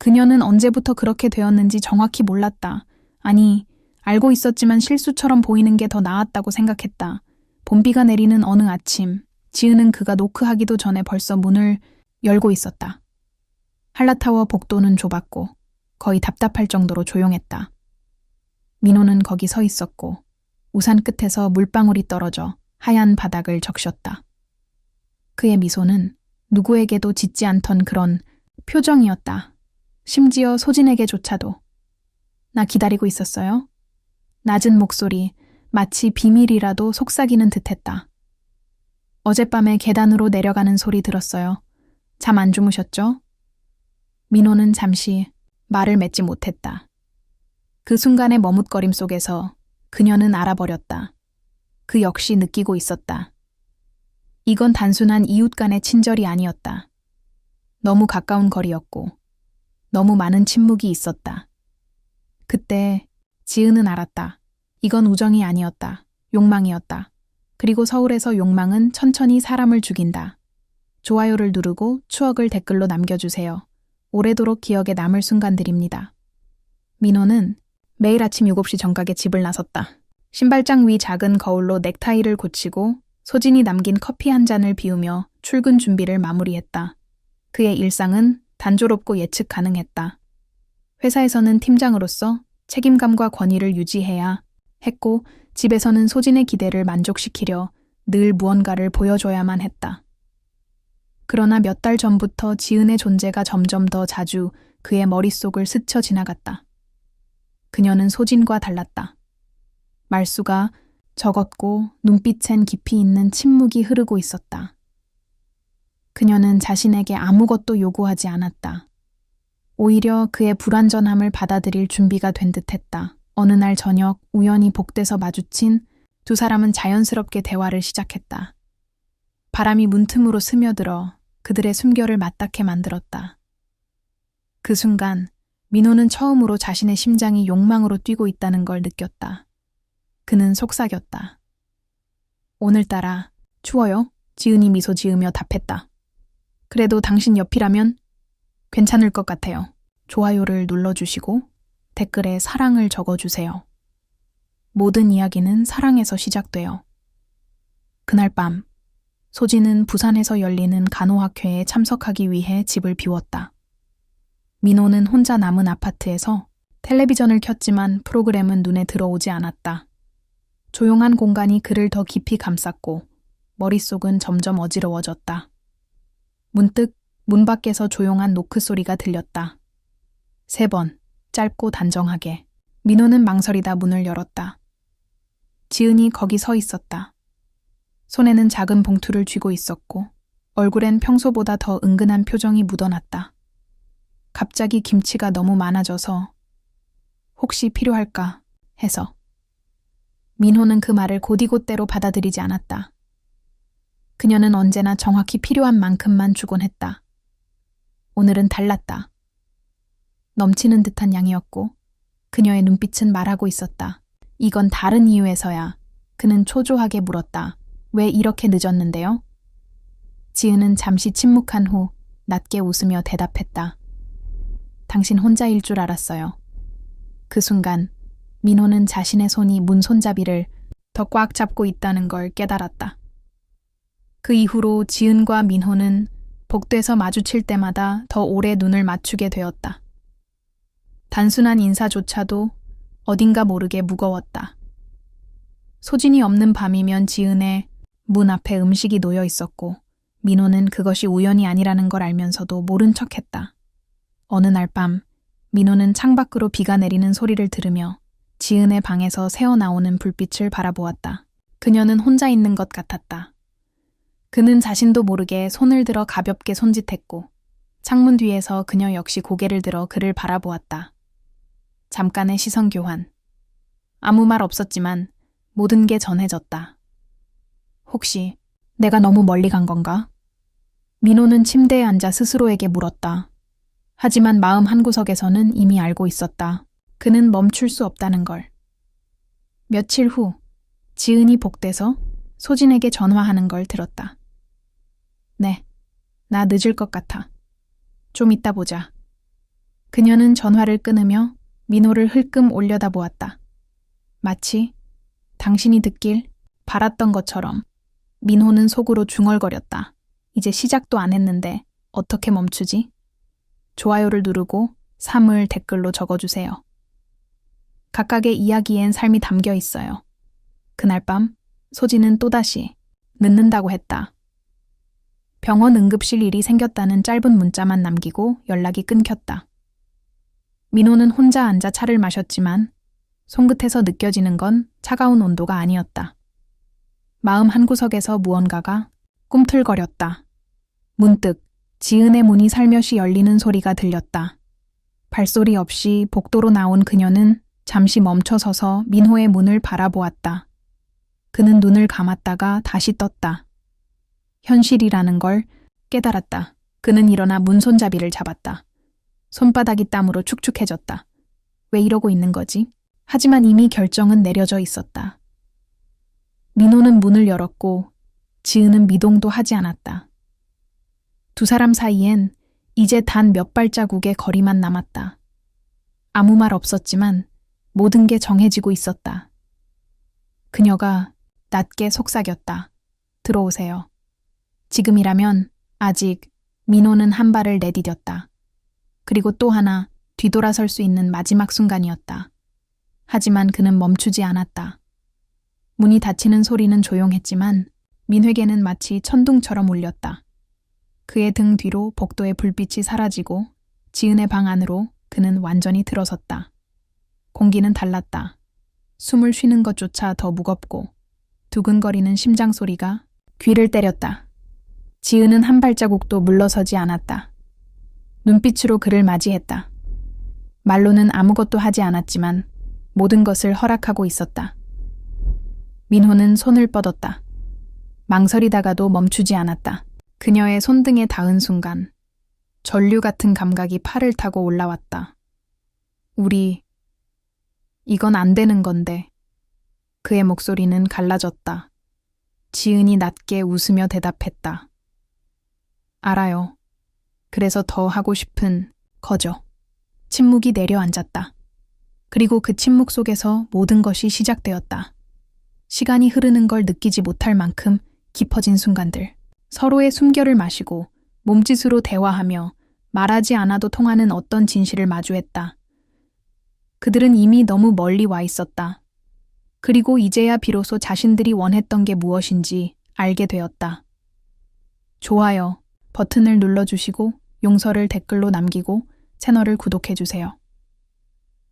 그녀는 언제부터 그렇게 되었는지 정확히 몰랐다. 아니, 알고 있었지만 실수처럼 보이는 게 더 나았다고 생각했다. 봄비가 내리는 어느 아침, 지은은 그가 노크하기도 전에 벌써 문을 열고 있었다. 한라타워 복도는 좁았고 거의 답답할 정도로 조용했다. 민호는 거기 서 있었고 우산 끝에서 물방울이 떨어져 하얀 바닥을 적셨다. 그의 미소는 누구에게도 짓지 않던 그런 표정이었다. 심지어 소진에게조차도. 나 기다리고 있었어요? 낮은 목소리, 마치 비밀이라도 속삭이는 듯했다. 어젯밤에 계단으로 내려가는 소리 들었어요. 잠 안 주무셨죠? 민호는 잠시 말을 맺지 못했다. 그 순간의 머뭇거림 속에서 그녀는 알아버렸다. 그 역시 느끼고 있었다. 이건 단순한 이웃 간의 친절이 아니었다. 너무 가까운 거리였고, 너무 많은 침묵이 있었다. 그때 지은은 알았다. 이건 우정이 아니었다. 욕망이었다. 그리고 서울에서 욕망은 천천히 사람을 죽인다. 좋아요를 누르고 추억을 댓글로 남겨주세요. 오래도록 기억에 남을 순간들입니다. 민호는 매일 아침 7시 정각에 집을 나섰다. 신발장 위 작은 거울로 넥타이를 고치고 소진이 남긴 커피 한 잔을 비우며 출근 준비를 마무리했다. 그의 일상은 단조롭고 예측 가능했다. 회사에서는 팀장으로서 책임감과 권위를 유지해야 했고 집에서는 소진의 기대를 만족시키려 늘 무언가를 보여줘야만 했다. 그러나 몇 달 전부터 지은의 존재가 점점 더 자주 그의 머릿속을 스쳐 지나갔다. 그녀는 소진과 달랐다. 말수가 적었고 눈빛엔 깊이 있는 침묵이 흐르고 있었다. 그녀는 자신에게 아무것도 요구하지 않았다. 오히려 그의 불완전함을 받아들일 준비가 된 듯했다. 어느 날 저녁 우연히 복대서 마주친 두 사람은 자연스럽게 대화를 시작했다. 바람이 문틈으로 스며들어 그들의 숨결을 맞닿게 만들었다. 그 순간 민호는 처음으로 자신의 심장이 욕망으로 뛰고 있다는 걸 느꼈다. 그는 속삭였다. 오늘따라 추워요? 지은이 미소 지으며 답했다. 그래도 당신 옆이라면 괜찮을 것 같아요. 좋아요를 눌러주시고 댓글에 사랑을 적어주세요. 모든 이야기는 사랑에서 시작돼요. 그날 밤, 소진은 부산에서 열리는 간호학회에 참석하기 위해 집을 비웠다. 민호는 혼자 남은 아파트에서 텔레비전을 켰지만 프로그램은 눈에 들어오지 않았다. 조용한 공간이 그를 더 깊이 감쌌고 머릿속은 점점 어지러워졌다. 문득 문 밖에서 조용한 노크 소리가 들렸다. 세 번, 짧고 단정하게. 민호는 망설이다 문을 열었다. 지은이 거기 서 있었다. 손에는 작은 봉투를 쥐고 있었고 얼굴엔 평소보다 더 은근한 표정이 묻어났다. 갑자기 김치가 너무 많아져서 혹시 필요할까 해서 민호는 그 말을 곧이곧대로 받아들이지 않았다. 그녀는 언제나 정확히 필요한 만큼만 주곤 했다. 오늘은 달랐다. 넘치는 듯한 양이었고 그녀의 눈빛은 말하고 있었다. 이건 다른 이유에서야. 그는 초조하게 물었다. 왜 이렇게 늦었는데요? 지은은 잠시 침묵한 후 낮게 웃으며 대답했다. 당신 혼자일 줄 알았어요. 그 순간 민호는 자신의 손이 문 손잡이를 더 꽉 잡고 있다는 걸 깨달았다. 그 이후로 지은과 민호는 복도에서 마주칠 때마다 더 오래 눈을 맞추게 되었다. 단순한 인사조차도 어딘가 모르게 무거웠다. 소진이 없는 밤이면 지은의 문 앞에 음식이 놓여 있었고 민호는 그것이 우연이 아니라는 걸 알면서도 모른 척 했다. 어느 날 밤, 민호는 창밖으로 비가 내리는 소리를 들으며 지은의 방에서 새어나오는 불빛을 바라보았다. 그녀는 혼자 있는 것 같았다. 그는 자신도 모르게 손을 들어 가볍게 손짓했고, 창문 뒤에서 그녀 역시 고개를 들어 그를 바라보았다. 잠깐의 시선 교환. 아무 말 없었지만 모든 게 전해졌다. 혹시 내가 너무 멀리 간 건가? 민호는 침대에 앉아 스스로에게 물었다. 하지만 마음 한구석에서는 이미 알고 있었다. 그는 멈출 수 없다는 걸. 며칠 후, 지은이 복돼서 소진에게 전화하는 걸 들었다. 네, 나 늦을 것 같아. 좀 이따 보자. 그녀는 전화를 끊으며 민호를 흘끔 올려다보았다. 마치 당신이 듣길 바랐던 것처럼 민호는 속으로 중얼거렸다. 이제 시작도 안 했는데 어떻게 멈추지? 좋아요를 누르고 3을 댓글로 적어주세요. 각각의 이야기엔 삶이 담겨 있어요. 그날 밤 소진은 또다시 늦는다고 했다. 병원 응급실 일이 생겼다는 짧은 문자만 남기고 연락이 끊겼다. 민호는 혼자 앉아 차를 마셨지만 손끝에서 느껴지는 건 차가운 온도가 아니었다. 마음 한구석에서 무언가가 꿈틀거렸다. 문득 지은의 문이 살며시 열리는 소리가 들렸다. 발소리 없이 복도로 나온 그녀는 잠시 멈춰서서 민호의 문을 바라보았다. 그는 눈을 감았다가 다시 떴다. 현실이라는 걸 깨달았다. 그는 일어나 문 손잡이를 잡았다. 손바닥이 땀으로 축축해졌다. 왜 이러고 있는 거지? 하지만 이미 결정은 내려져 있었다. 민호는 문을 열었고 지은은 미동도 하지 않았다. 두 사람 사이엔 이제 단 몇 발자국의 거리만 남았다. 아무 말 없었지만 모든 게 정해지고 있었다. 그녀가 낮게 속삭였다. 들어오세요. 지금이라면 아직 민호는 한 발을 내디뎠다. 그리고 또 하나 뒤돌아설 수 있는 마지막 순간이었다. 하지만 그는 멈추지 않았다. 문이 닫히는 소리는 조용했지만 민회계는 마치 천둥처럼 울렸다. 그의 등 뒤로 복도의 불빛이 사라지고 지은의 방 안으로 그는 완전히 들어섰다. 공기는 달랐다. 숨을 쉬는 것조차 더 무겁고 두근거리는 심장 소리가 귀를 때렸다. 지은은 한 발자국도 물러서지 않았다. 눈빛으로 그를 맞이했다. 말로는 아무것도 하지 않았지만 모든 것을 허락하고 있었다. 민호는 손을 뻗었다. 망설이다가도 멈추지 않았다. 그녀의 손등에 닿은 순간 전류 같은 감각이 팔을 타고 올라왔다. 우리 이건 안 되는 건데. 그의 목소리는 갈라졌다. 지은이 낮게 웃으며 대답했다. 알아요. 그래서 더 하고 싶은 거죠. 침묵이 내려앉았다. 그리고 그 침묵 속에서 모든 것이 시작되었다. 시간이 흐르는 걸 느끼지 못할 만큼 깊어진 순간들. 서로의 숨결을 마시고 몸짓으로 대화하며 말하지 않아도 통하는 어떤 진실을 마주했다. 그들은 이미 너무 멀리 와 있었다. 그리고 이제야 비로소 자신들이 원했던 게 무엇인지 알게 되었다. 좋아요 버튼을 눌러주시고 용서를 댓글로 남기고 채널을 구독해주세요.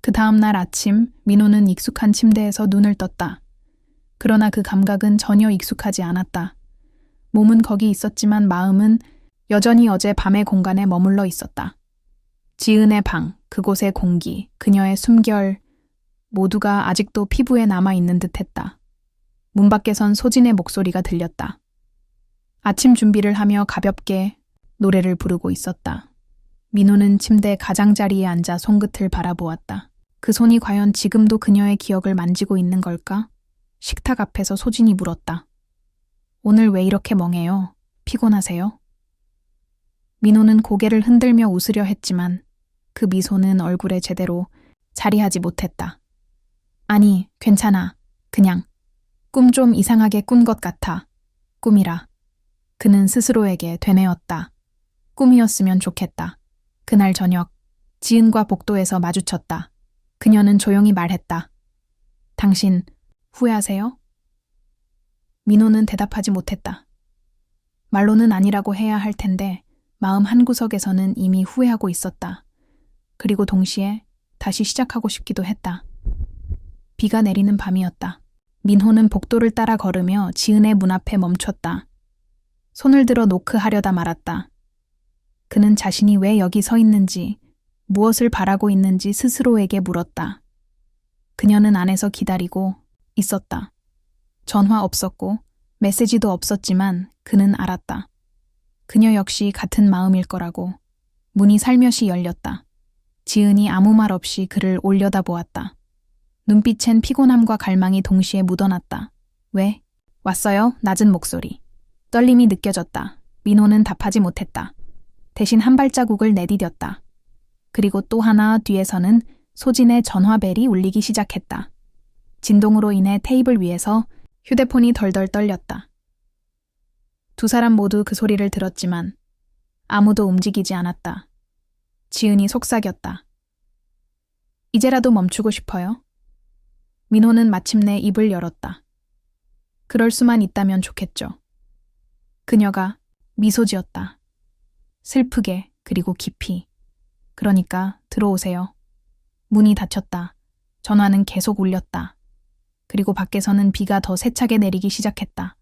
그 다음날 아침 민호는 익숙한 침대에서 눈을 떴다. 그러나 그 감각은 전혀 익숙하지 않았다. 몸은 거기 있었지만 마음은 여전히 어제 밤의 공간에 머물러 있었다. 지은의 방, 그곳의 공기, 그녀의 숨결, 모두가 아직도 피부에 남아있는 듯 했다. 문 밖에선 소진의 목소리가 들렸다. 아침 준비를 하며 가볍게 노래를 부르고 있었다. 민호는 침대 가장자리에 앉아 손끝을 바라보았다. 그 손이 과연 지금도 그녀의 기억을 만지고 있는 걸까? 식탁 앞에서 소진이 물었다. 오늘 왜 이렇게 멍해요? 피곤하세요? 민호는 고개를 흔들며 웃으려 했지만 그 미소는 얼굴에 제대로 자리하지 못했다. 아니, 괜찮아. 그냥 꿈 좀 이상하게 꾼 것 같아. 꿈이라. 그는 스스로에게 되뇌었다. 꿈이었으면 좋겠다. 그날 저녁, 지은과 복도에서 마주쳤다. 그녀는 조용히 말했다. 당신 후회하세요? 민호는 대답하지 못했다. 말로는 아니라고 해야 할 텐데 마음 한구석에서는 이미 후회하고 있었다. 그리고 동시에 다시 시작하고 싶기도 했다. 비가 내리는 밤이었다. 민호는 복도를 따라 걸으며 지은의 문 앞에 멈췄다. 손을 들어 노크하려다 말았다. 그는 자신이 왜 여기 서 있는지, 무엇을 바라고 있는지 스스로에게 물었다. 그녀는 안에서 기다리고 있었다. 전화 없었고 메시지도 없었지만 그는 알았다. 그녀 역시 같은 마음일 거라고. 문이 살며시 열렸다. 지은이 아무 말 없이 그를 올려다 보았다. 눈빛엔 피곤함과 갈망이 동시에 묻어났다. 왜? 왔어요? 낮은 목소리. 떨림이 느껴졌다. 민호는 답하지 못했다. 대신 한 발자국을 내디뎠다. 그리고 또 하나 뒤에서는 소진의 전화벨이 울리기 시작했다. 진동으로 인해 테이블 위에서 휴대폰이 덜덜 떨렸다. 두 사람 모두 그 소리를 들었지만 아무도 움직이지 않았다. 지은이 속삭였다. 이제라도 멈추고 싶어요? 민호는 마침내 입을 열었다. 그럴 수만 있다면 좋겠죠. 그녀가 미소 지었다. 슬프게 그리고 깊이. 그러니까 들어오세요. 문이 닫혔다. 전화는 계속 울렸다. 그리고 밖에서는 비가 더 세차게 내리기 시작했다.